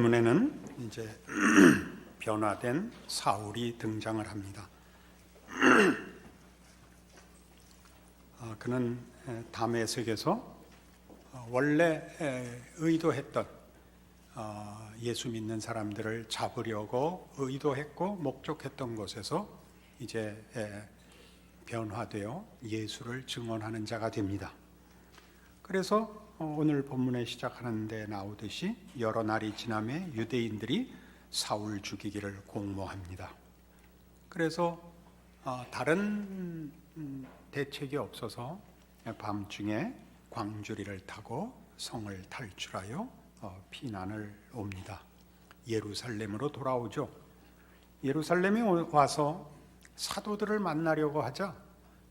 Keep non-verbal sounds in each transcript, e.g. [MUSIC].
본문에는 이제 [CLEARS THROAT] 변화된 사울이 등장을 합니다. [CLEARS THROAT] 아, 그는 담에색에서 어, 원래 에, 의도했던 어, 예수 믿는 사람들을 잡으려고 의도했고 목적했던 곳에서 이제 에, 변화되어 예수를 증언하는 자가 됩니다. 그래서 어, 오늘 본문에 시작하는데 나오듯이 여러 날이 지남에 유대인들이 사울 죽이기를 공모합니다. 그래서 어, 다른 음, 대책이 없어서 밤중에 광주리를 타고 성을 탈출하여 어, 피난을 옵니다. 예루살렘으로 돌아오죠. 예루살렘에 와서 사도들을 만나려고 하자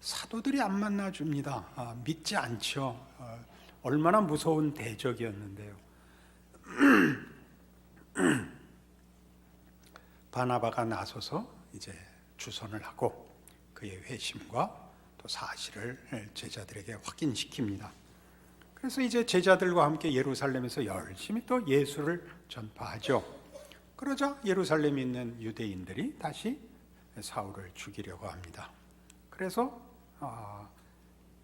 사도들이 안 만나줍니다. 아, 믿지 않죠. 어, 얼마나 무서운 대적이었는데요. [CLEARS THROAT] 바나바가 나서서 이제 주선을 하고 그의 회심과 또 사실을 제자들에게 확인시킵니다. 그래서 이제 제자들과 함께 예루살렘에서 열심히 또 예수를 전파하죠. 그러자 예루살렘에 있는 유대인들이 다시 사울을 죽이려고 합니다. 그래서 어,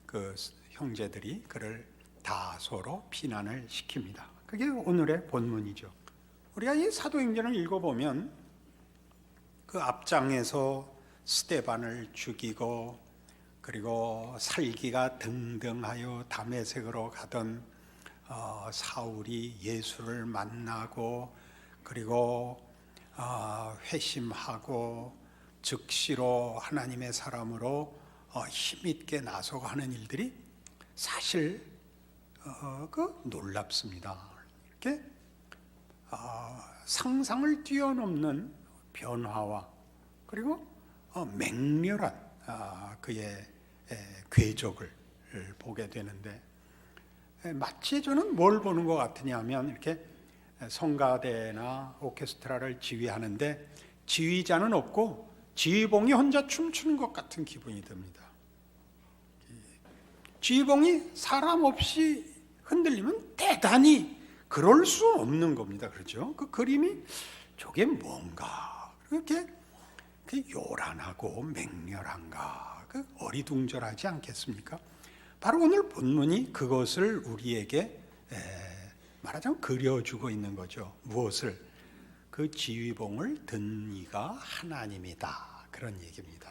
그 형제들이 그를 다소로 피난을 시킵니다. 그게 오늘의 본문이죠. 우리가 이 사도행전을 읽어보면 그 앞장에서 스테반을 죽이고 그리고 살기가 등등하여 담에색으로 가던 어, 사울이 예수를 만나고 그리고 어, 회심하고 즉시로 하나님의 사람으로 어, 힘있게 나서고 하는 일들이 사실 놀랍습니다. 이렇게 어, 상상을 뛰어넘는 변화와 그리고 어, 맹렬한 아, 그의 에, 궤적을 보게 되는데 에, 마치 저는 뭘 보는 것 같으냐면 이렇게 성가대나 오케스트라를 지휘하는데 지휘자는 없고 지휘봉이 혼자 춤추는 것 같은 기분이 듭니다. 지휘봉이 사람 없이 흔들리면 대단히 그럴 수 없는 겁니다. 그렇죠? 그 그림이 저게 뭔가 그렇게 그 요란하고 맹렬한가 그 어리둥절하지 않겠습니까? 바로 오늘 본문이 그것을 우리에게 에, 말하자면 그려주고 있는 거죠. 무엇을 그 지휘봉을 든 이가 하나님이다 그런 얘기입니다.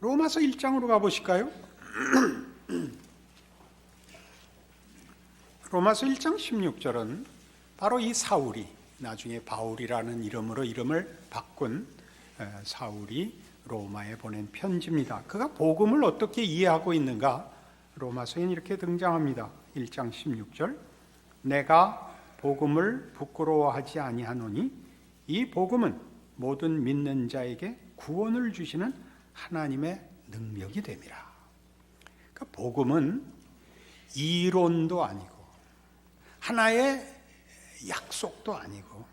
로마서 1장으로 가보실까요? [CLEARS THROAT] 로마서 1장 16절은 바로 이 사울이 나중에 바울이라는 이름으로 이름을 바꾼 사울이 로마에 보낸 편지입니다. 그가 복음을 어떻게 이해하고 있는가? 로마서엔 이렇게 등장합니다. 1장 16절. 내가 복음을 부끄러워하지 아니하노니 이 복음은 모든 믿는 자에게 구원을 주시는 하나님의 능력이 됨이라. 그 복음은 이론도 아니고 하나의 약속도 아니고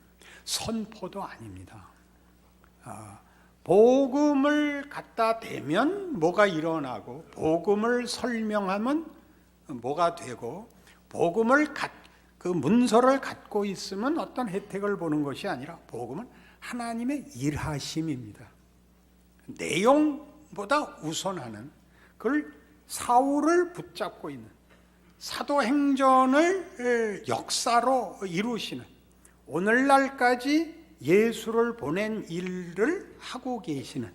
선포도 아닙니다. 아, 복음을 갖다 대면 뭐가 일어나고 복음을 설명하면 뭐가 되고 복음을 갖, 그 문서를 갖고 있으면 어떤 혜택을 보는 것이 아니라 복음은 하나님의 일하심입니다. 내용보다 우선하는 그걸 사울을 붙잡고 있는 사도행전을 역사로 이루시는 오늘날까지 예수를 보낸 일을 하고 계시는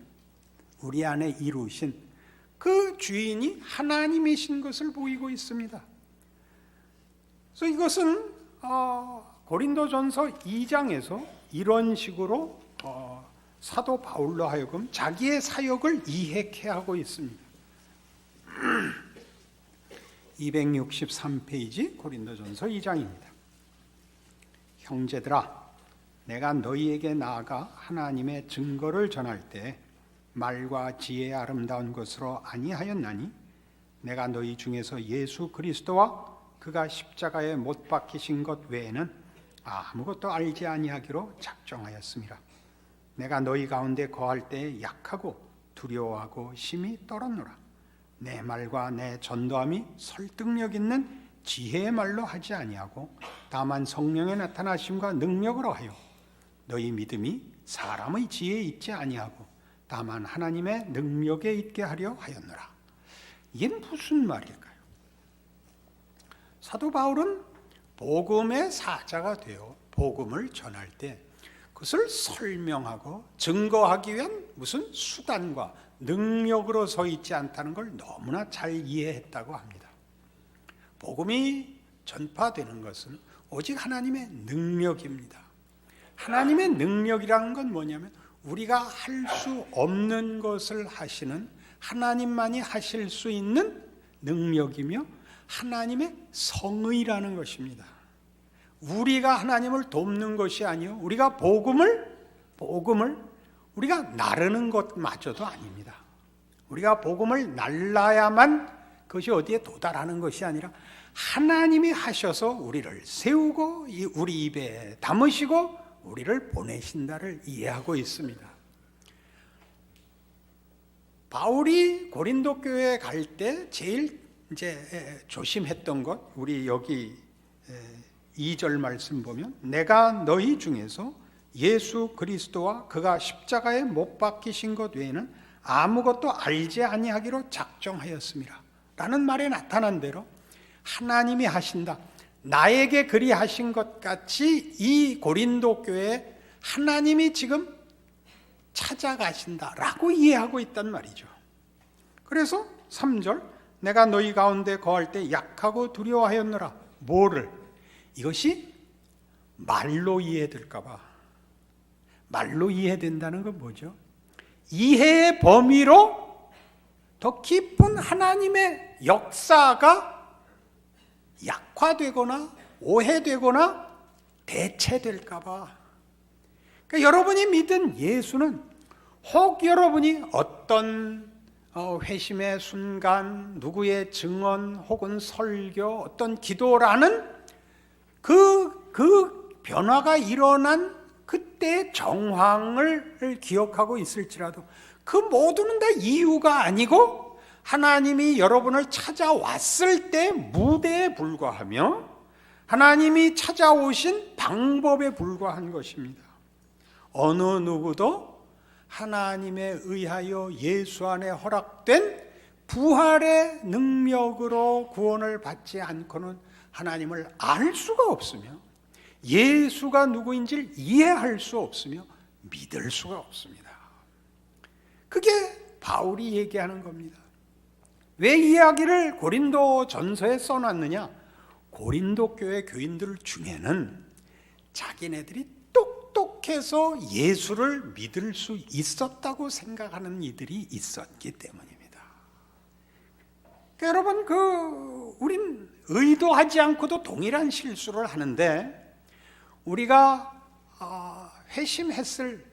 우리 안에 이루신 그 주인이 하나님이신 것을 보이고 있습니다. 그래서 이것은 어, 고린도전서 2장에서 이런 식으로 어, 사도 바울로 하여금 자기의 사역을 이해케 하고 있습니다. [CLEARS THROAT] 263페이지 고린도전서 2장입니다. 형제들아 내가 너희에게 나아가 하나님의 증거를 전할 때 말과 지혜의 아름다운 것으로 아니하였나니 내가 너희 중에서 예수 그리스도와 그가 십자가에 못 박히신 것 외에는 아무것도 알지 아니하기로 작정하였습니다. 내가 너희 가운데 거할 때 약하고 두려워하고 심히 떨었노라. 내 말과 내 전도함이 설득력 있는 지혜의 말로 하지 아니하고 다만 성령의 나타나심과 능력으로 하여 너희 믿음이 사람의 지혜에 있지 아니하고 다만 하나님의 능력에 있게 하려 하였노라. 이게 무슨 말일까요? 사도 바울은 복음의 사자가 되어 복음을 전할 때 그것을 설명하고 증거하기 위한 무슨 수단과 능력으로 서 있지 않다는 걸 너무나 잘 이해했다고 합니다. 복음이 전파되는 것은 오직 하나님의 능력입니다. 하나님의 능력이라는 건 뭐냐면 우리가 할 수 없는 것을 하시는 하나님만이 하실 수 있는 능력이며 하나님의 성의라는 것입니다. 우리가 하나님을 돕는 것이 아니요 우리가 복음을 복음을 우리가 나르는 것마저도 아닙니다. 우리가 복음을 날라야만 그것이 어디에 도달하는 것이 아니라 하나님이 하셔서 우리를 세우고 우리 입에 담으시고 우리를 보내신다를 이해하고 있습니다. 바울이 고린도 교회에 갈 때 제일 이제 조심했던 것 우리 여기 2절 말씀 보면 내가 너희 중에서 예수 그리스도와 그가 십자가에 못 박히신 것 외에는 아무것도 알지 아니하기로 작정하였습니다. 라는 말에 나타난 대로 하나님이 하신다. 나에게 그리하신 것 같이 이 고린도 교회에 하나님이 지금 찾아가신다라고 이해하고 있단 말이죠. 그래서 3절 내가 너희 가운데 거할 때 약하고 두려워하였노라. 뭐를? 이것이 말로 이해될까 봐. 말로 이해된다는 건 뭐죠? 이해의 범위로 더 깊은 하나님의 역사가 약화되거나 오해되거나 대체될까봐. 그러니까 여러분이 믿은 예수는 혹 여러분이 어떤 어, 회심의 순간, 누구의 증언 혹은 설교, 어떤 기도라는 그, 그 변화가 일어난 그때의 정황을 기억하고 있을지라도 그 모두는 다 이유가 아니고 하나님이 여러분을 찾아왔을 때 무대에 불과하며 하나님이 찾아오신 방법에 불과한 것입니다. 어느 누구도 하나님에 의하여 예수 안에 허락된 부활의 능력으로 구원을 받지 않고는 하나님을 알 수가 없으며 예수가 누구인지를 이해할 수 없으며 믿을 수가 없습니다. 그게 바울이 얘기하는 겁니다. 왜 이야기를 고린도 전서에 써놨느냐? 고린도 교회 교인들 중에는 자기네들이 똑똑해서 예수를 믿을 수 있었다고 생각하는 이들이 있었기 때문입니다. 그러니까 여러분, 그, 우린 의도하지 않고도 동일한 실수를 하는데, 우리가 어, 회심했을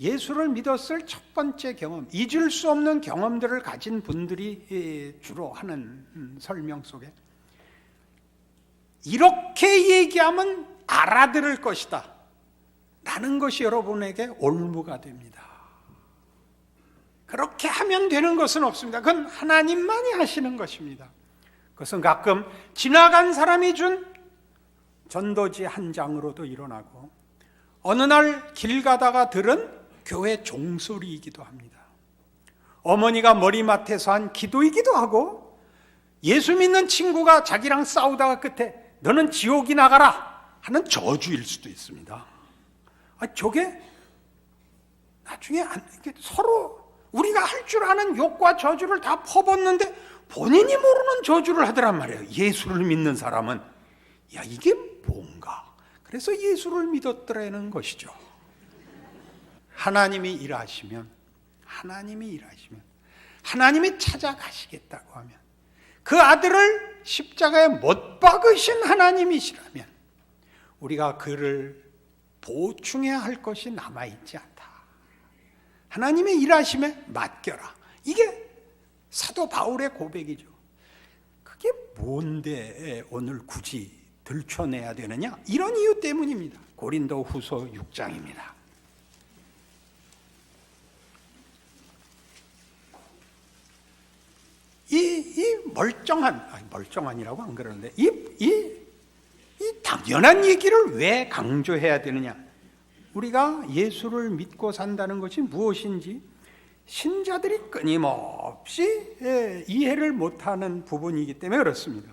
예수를 믿었을 첫 번째 경험, 잊을 수 없는 경험들을 가진 분들이 주로 하는 음, 설명 속에 이렇게 얘기하면 알아들을 것이다. 라는 것이 여러분에게 올무가 됩니다. 그렇게 하면 되는 것은 없습니다. 그건 하나님만이 하시는 것입니다. 그것은 가끔 지나간 사람이 준 전도지 한 장으로도 일어나고 어느 날 길 가다가 들은 교회 종소리이기도 합니다. 어머니가 머리맡에서 한 기도이기도 하고 예수 믿는 친구가 자기랑 싸우다가 끝에 너는 지옥이 나가라 하는 저주일 수도 있습니다. 아, 저게 나중에 안, 서로 우리가 할 줄 아는 욕과 저주를 다 퍼붓는데 본인이 모르는 저주를 하더란 말이에요. 예수를 믿는 사람은 야 이게 뭔가? 그래서 예수를 믿었더라는 것이죠. 하나님이 일하시면 하나님이 일하시면 하나님이 찾아가시겠다고 하면 그 아들을 십자가에 못 박으신 하나님이시라면 우리가 그를 보충해야 할 것이 남아있지 않다. 하나님의 일하심에 맡겨라. 이게 사도 바울의 고백이죠. 그게 뭔데 오늘 굳이 들춰내야 되느냐? 이런 이유 때문입니다. 고린도 후서 6장입니다. 이, 이 멀쩡한, 아니, 멀쩡한이라고 안 그러는데, 이, 이, 이 당, 막연한 얘기를 왜 강조해야 되느냐? 우리가 예수를 믿고 산다는 것이 무엇인지 신자들이 끊임없이 예, 이해를 못하는 부분이기 때문에 그렇습니다.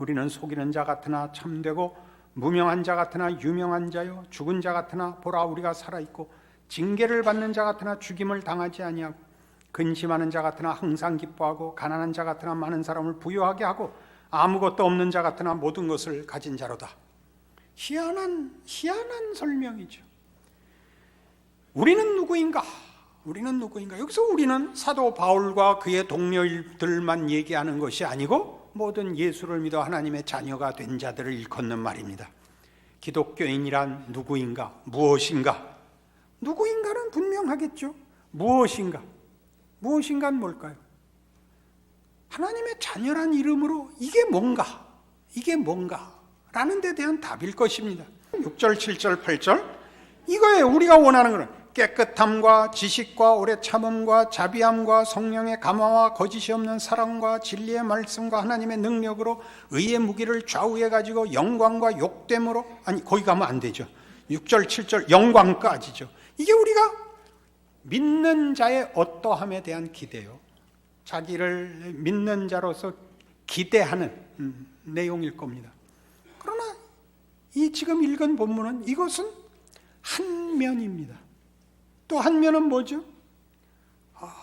우리는 속이는 자 같으나 참되고 무명한 자 같으나 유명한 자요 죽은 자 같으나 보라 우리가 살아 있고 징계를 받는 자 같으나 죽임을 당하지 아니하고 근심하는 자 같으나 항상 기뻐하고 가난한 자 같으나 많은 사람을 부유하게 하고 아무것도 없는 자 같으나 모든 것을 가진 자로다. 희한한 희한한 설명이죠. 우리는 누구인가? 우리는 누구인가? 여기서 우리는 사도 바울과 그의 동료들만 얘기하는 것이 아니고 모든 예수를 믿어 하나님의 자녀가 된 자들을 일컫는 말입니다. 기독교인이란 누구인가? 무엇인가? 누구인가는 분명하겠죠. 무엇인가? 무엇인가는 뭘까요? 하나님의 자녀란 이름으로 이게 뭔가? 이게 뭔가? 라는 데 대한 답일 것입니다. 6절, 7절, 8절. 이거에 우리가 원하는 것은 깨끗함과 지식과 오래 참음과 자비함과 성령의 감화와 거짓이 없는 사랑과 진리의 말씀과 하나님의 능력으로 의의 무기를 좌우해 가지고 영광과 욕됨으로 아니 거기 가면 안 되죠. 6절 7절 영광까지죠. 이게 우리가 믿는 자의 어떠함에 대한 기대요. 자기를 믿는 자로서 기대하는 음, 내용일 겁니다. 그러나 이 지금 읽은 본문은 이것은 한 면입니다. 또 한 면은 뭐죠? 아,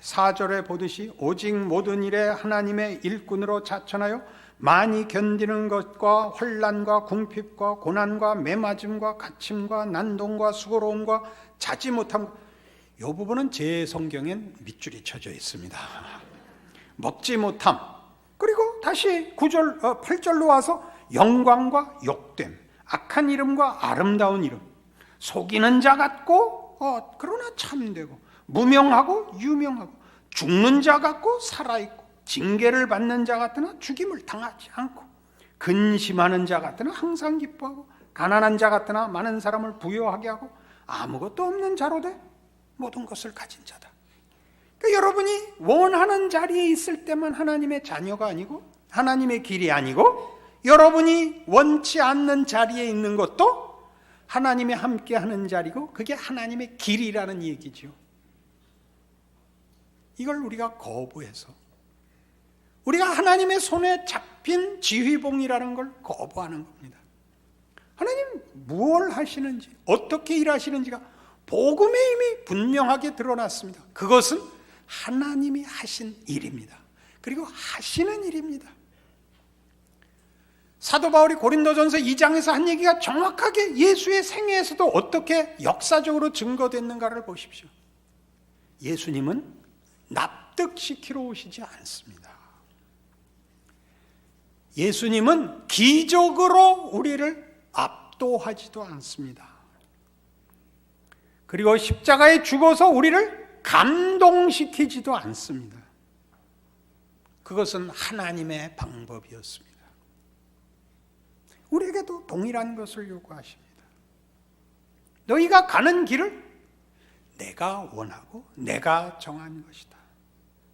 사절에 보듯이 오직 모든 일에 하나님의 일꾼으로 자천하여 많이 견디는 것과 환란과 궁핍과 고난과 매맞음과 갇힘과 난동과 수고로움과 자지 못함 이 부분은 제 성경엔 밑줄이 쳐져 있습니다. [LAUGHS] 먹지 못함 그리고 다시 9절 어, 8절로 와서 영광과 욕됨 악한 이름과 아름다운 이름 속이는 자 같고 어, 그러나 참되고 무명하고 유명하고 죽는 자 같고 살아있고 징계를 받는 자 같으나 죽임을 당하지 않고 근심하는 자 같으나 항상 기뻐하고 가난한 자 같으나 많은 사람을 부여하게 하고 아무것도 없는 자로 돼 모든 것을 가진 자다. 그러니까 여러분이 원하는 자리에 있을 때만 하나님의 자녀가 아니고 하나님의 길이 아니고 여러분이 원치 않는 자리에 있는 것도 하나님이 함께 하는 자리고 그게 하나님의 길이라는 얘기죠. 이걸 우리가 거부해서 우리가 하나님의 손에 잡힌 지휘봉이라는 걸 거부하는 겁니다. 하나님 무엇 하시는지 어떻게 일하시는지가 복음에 이미 분명하게 드러났습니다. 그것은 하나님이 하신 일입니다. 그리고 하시는 일입니다. 사도 바울이 고린도전서 2장에서 한 얘기가 정확하게 예수의 생애에서도 어떻게 역사적으로 증거됐는가를 보십시오. 예수님은 납득시키러 오시지 않습니다. 예수님은 기적으로 우리를 압도하지도 않습니다. 그리고 십자가에 죽어서 우리를 감동시키지도 않습니다. 그것은 하나님의 방법이었습니다. 우리에게도 동일한 것을 요구하십니다. 너희가 가는 길을 내가 원하고 내가 정한 것이다.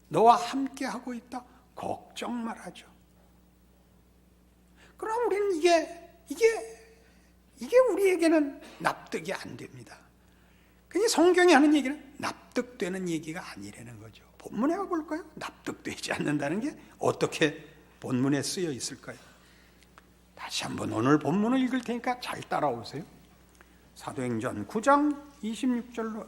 너와 함께 하고 있다. 걱정 말하죠. 그럼 우리는 이게 이게 이게 우리에게는 납득이 안 됩니다. 그게 성경이 하는 얘기는 납득되는 얘기가 아니라는 거죠. 본문에 가볼까요? 납득되지 않는다는 게 어떻게 본문에 쓰여 있을까요? 다시 한번 오늘 본문을 읽을 테니까 잘 따라오세요. 사도행전 9장 26절로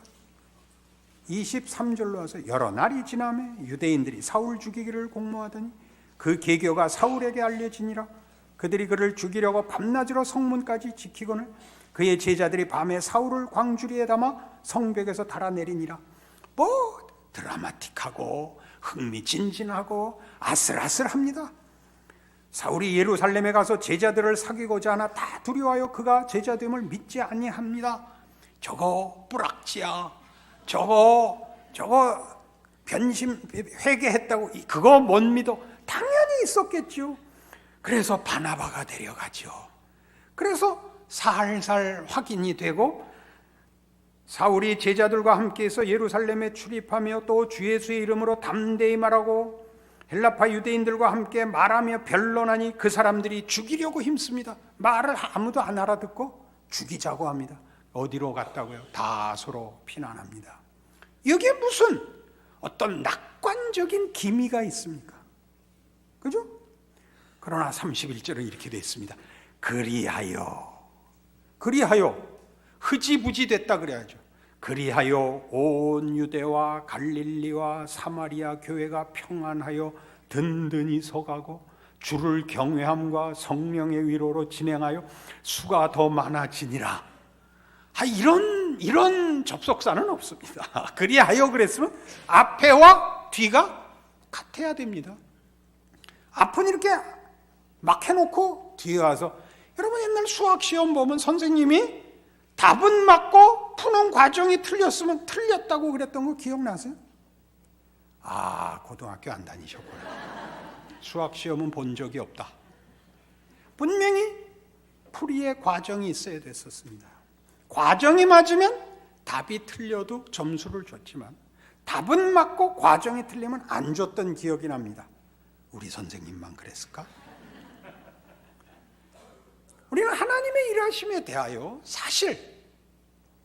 23절로 와서 여러 날이 지남에 유대인들이 사울 죽이기를 공모하더니 그 계교가 사울에게 알려지니라. 그들이 그를 죽이려고 밤낮으로 성문까지 지키거늘 그의 제자들이 밤에 사울을 광주리에 담아 성벽에서 달아내리니라. 뭐 드라마틱하고 흥미진진하고 아슬아슬합니다 사울이 예루살렘에 가서 제자들을 사귀고자 하나 다 두려워하여 그가 제자됨을 믿지 아니합니다 저거 뿌락지야 저거 저거 변심 회개했다고 그거 못 믿어 당연히 있었겠죠. 그래서 바나바가 데려가죠. 그래서 살살 확인이 되고 사울이 제자들과 함께해서 예루살렘에 출입하며 또 주 예수의 이름으로 담대히 말하고 헬라파 유대인들과 함께 말하며 변론하니 그 사람들이 죽이려고 힘씁니다. 말을 아무도 안 알아듣고 죽이자고 합니다. 어디로 갔다고요? 다소로 피난합니다. 여기에 무슨 어떤 낙관적인 기미가 있습니까? 그죠? 그러나 31절은 이렇게 되어 있습니다. 그리하여 그리하여 흐지부지 됐다 그래야죠. 그리하여 온 유대와 갈릴리와 사마리아 교회가 평안하여 든든히 서가고 주를 경외함과 성령의 위로로 진행하여 수가 더 많아지니라. 아, 이런 이런 접속사는 없습니다. [LAUGHS] 그리하여 그랬으면 앞에와 뒤가 같아야 됩니다. 앞은 이렇게 막 해놓고 뒤에 와서 여러분 옛날 수학 시험 보면 선생님이 답은 맞고 푸는 과정이 틀렸으면 틀렸다고 그랬던 거 기억나세요? 아 고등학교 안 다니셨구나. 수학 시험은 본 적이 없다. 분명히 풀이의 과정이 있어야 됐었습니다. 과정이 맞으면 답이 틀려도 점수를 줬지만 답은 맞고 과정이 틀리면 안 줬던 기억이 납니다. 우리 선생님만 그랬을까? 우리는 하나님의 일하심에 대하여 사실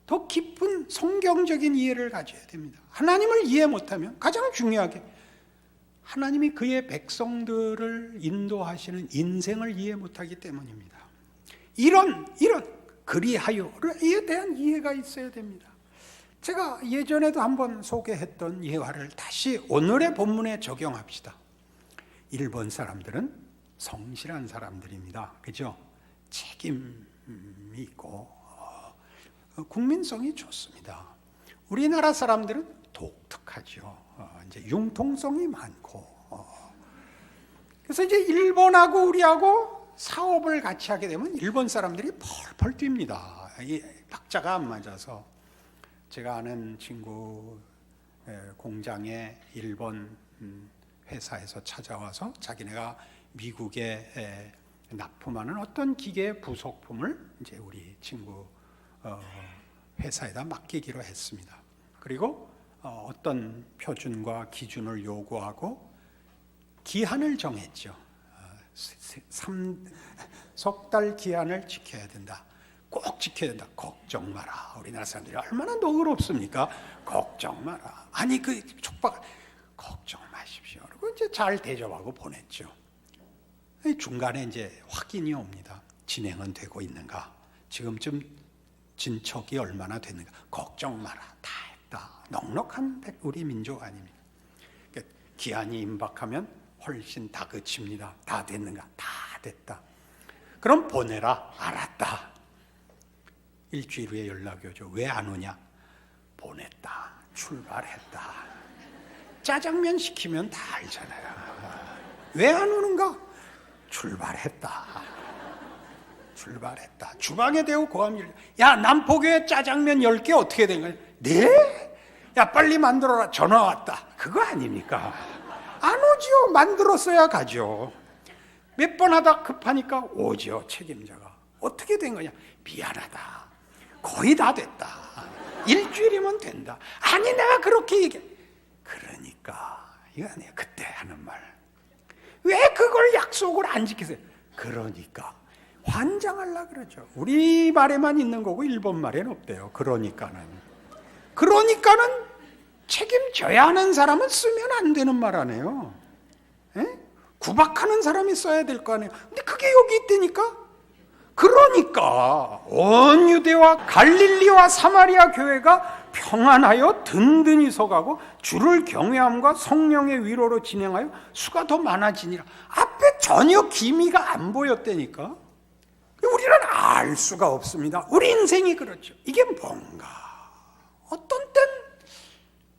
더 깊은 성경적인 이해를 가져야 됩니다. 하나님을 이해 못하면 가장 중요하게 하나님이 그의 백성들을 인도하시는 인생을 이해 못하기 때문입니다. 이런 이런 그리하여에 대한 이해가 있어야 됩니다. 제가 예전에도 한번 소개했던 예화를 다시 오늘의 본문에 적용합시다. 일본 사람들은 성실한 사람들입니다. 그죠? 책임이 있고 어, 국민성이 좋습니다. 우리나라 사람들은 독특하죠. 어, 이제 융통성이 많고 어. 그래서 이제 일본하고 우리하고 사업을 같이 하게 되면 일본 사람들이 펄펄 뜁니다. 이 박자가 안 맞아서 제가 아는 친구 공장에 일본 음, 회사에서 찾아와서 자기네가 미국에 납품하는 어떤 기계 부속품을 이제 우리 친구 어, 회사에다 맡기기로 했습니다. 그리고 어, 어떤 표준과 기준을 요구하고 기한을 정했죠. 석달 기한을 지켜야 된다. 꼭 지켜야 된다. 걱정 마라. 우리나라 사람들이 얼마나 너그럽습니까? 걱정 마라. 아니 그 촉박 걱정 마십시오. 그리고 이제 잘 대접하고 보냈죠. 중간에 이제 확인이 옵니다. 진행은 되고 있는가? 지금쯤 진척이 얼마나 됐는가? 걱정 마라. 다 했다. 넉넉한 우리 민족 아닙니까? 그러니까 기한이 임박하면 훨씬 다그칩니다. 다 됐는가? 다 됐다. 그럼 보내라. 알았다. 일주일 후에 연락이 오죠. 왜 안 오냐? 보냈다. 출발했다. 짜장면 시키면 다 알잖아요. 왜 안 오는가? 출발했다. 출발했다. 주방에 대고 고함이 야, 남포교에 짜장면 10개 어떻게 된 거야? 네? 야, 빨리 만들어라. 전화 왔다. 그거 아닙니까? 안 오지요. 만들었어야 가죠. 몇 번 하다 급하니까 오죠. 책임자가. 어떻게 된 거냐? 미안하다. 거의 다 됐다. 일주일이면 된다. 아니, 내가 그렇게 얘기해. 그러니까, 이거 아니야. 그때 하는 말. 왜 그걸 약속을 안 지키세요? 그러니까. 환장하려 그러죠. 우리 말에만 있는 거고 일본 말에는 없대요. 그러니까는. 그러니까는 책임져야 하는 사람은 쓰면 안 되는 말 아니에요. 에? 구박하는 사람이 써야 될 거 아니에요. 근데 그게 여기 있다니까? 그러니까 온 유대와 갈릴리와 사마리아 교회가 평안하여 든든히 서가고 주를 경외함과 성령의 위로로 진행하여 수가 더 많아지니라. 앞에 전혀 기미가 안 보였다니까. 우리는 알 수가 없습니다. 우리 인생이 그렇죠. 이게 뭔가 어떤 땐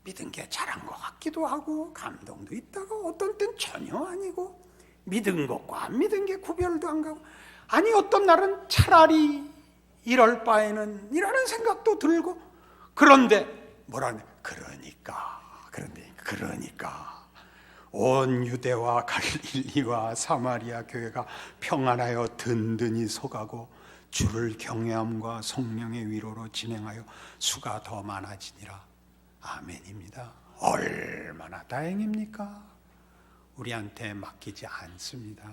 믿은 게 잘한 것 같기도 하고 감동도 있다고 어떤 땐 전혀 아니고 믿은 것과 안 믿은 게 구별도 안 가고 아니 어떤 날은 차라리 이럴 바에는 이라는 생각도 들고 그런데 뭐라네 그러니까 그런데 그러니까. 온 유대와 갈릴리와 사마리아 교회가 평안하여 든든히 서가고 주를 경외함과 성령의 위로로 진행하여 수가 더 많아지니라. 아멘입니다. 얼마나 다행입니까? 우리한테 맡기지 않습니다.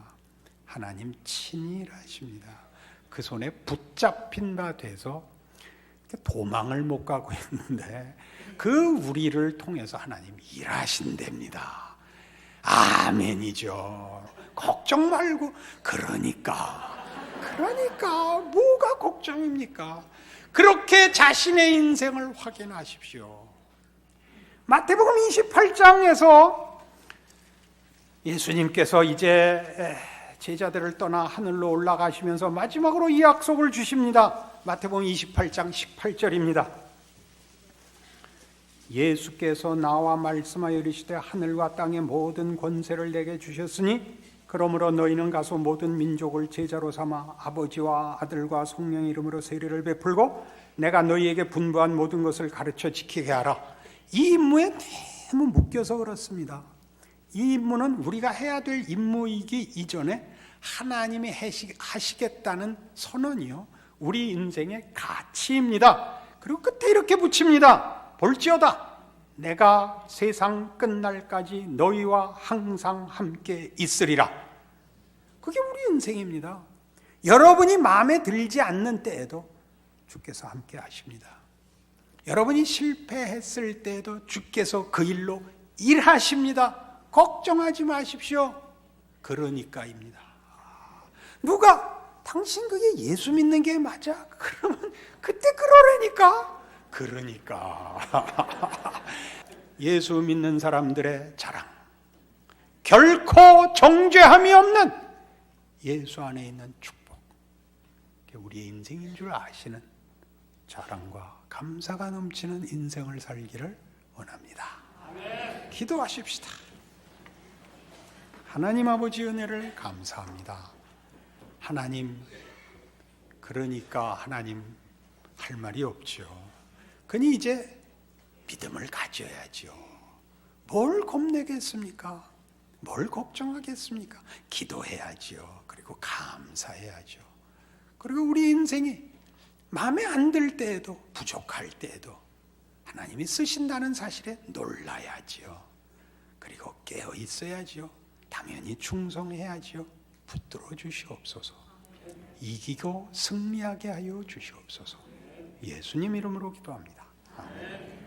하나님 친히 일하십니다. 그 손에 붙잡힌 바 돼서 도망을 못 가고 있는데 그 우리를 통해서 하나님 일하신답니다. 아멘이죠. 걱정 말고 그러니까 그러니까 뭐가 걱정입니까? 그렇게 자신의 인생을 확인하십시오. 마태복음 28장에서 예수님께서 이제 제자들을 떠나 하늘로 올라가시면서 마지막으로 이 약속을 주십니다. 마태복음 28장 18절입니다. 예수께서 나와 말씀하여 이르시되 하늘과 땅의 모든 권세를 내게 주셨으니 그러므로 너희는 가서 모든 민족을 제자로 삼아 아버지와 아들과 성령의 이름으로 세례를 베풀고 내가 너희에게 분부한 모든 것을 가르쳐 지키게 하라. 이 임무에 너무 묶여서 그렇습니다. 이 임무는 우리가 해야 될 임무이기 이전에 하나님이 하시겠다는 선언이요. 우리 인생의 가치입니다. 그리고 끝에 이렇게 붙입니다. 볼지어다. 내가 세상 끝날까지 너희와 항상 함께 있으리라. 그게 우리 인생입니다. 여러분이 마음에 들지 않는 때에도 주께서 함께 하십니다. 여러분이 실패했을 때에도 주께서 그 일로 일하십니다. 걱정하지 마십시오. 그러니까입니다. 누가 당신 그게 예수 믿는 게 맞아? 그러면 그때 그러라니까. 그러니까 [LAUGHS] 예수 믿는 사람들의 자랑. 결코 정죄함이 없는 예수 안에 있는 축복. 우리의 인생인 줄 아시는 자랑과 감사가 넘치는 인생을 살기를 원합니다. 기도하십시다. 하나님 아버지 은혜를 감사합니다. 하나님, 그러니까 하나님 할 말이 없죠. 그니 이제 믿음을 가져야죠. 뭘 겁내겠습니까? 뭘 걱정하겠습니까? 기도해야죠. 그리고 감사해야죠. 그리고 우리 인생이 마음에 안 들 때에도 부족할 때에도 하나님이 쓰신다는 사실에 놀라야지요. 그리고 깨어 있어야지요. 당연히 충성해야지요. 붙들어 주시옵소서. 이기고 승리하게 하여 주시옵소서. 예수님 이름으로 기도합니다. 아멘.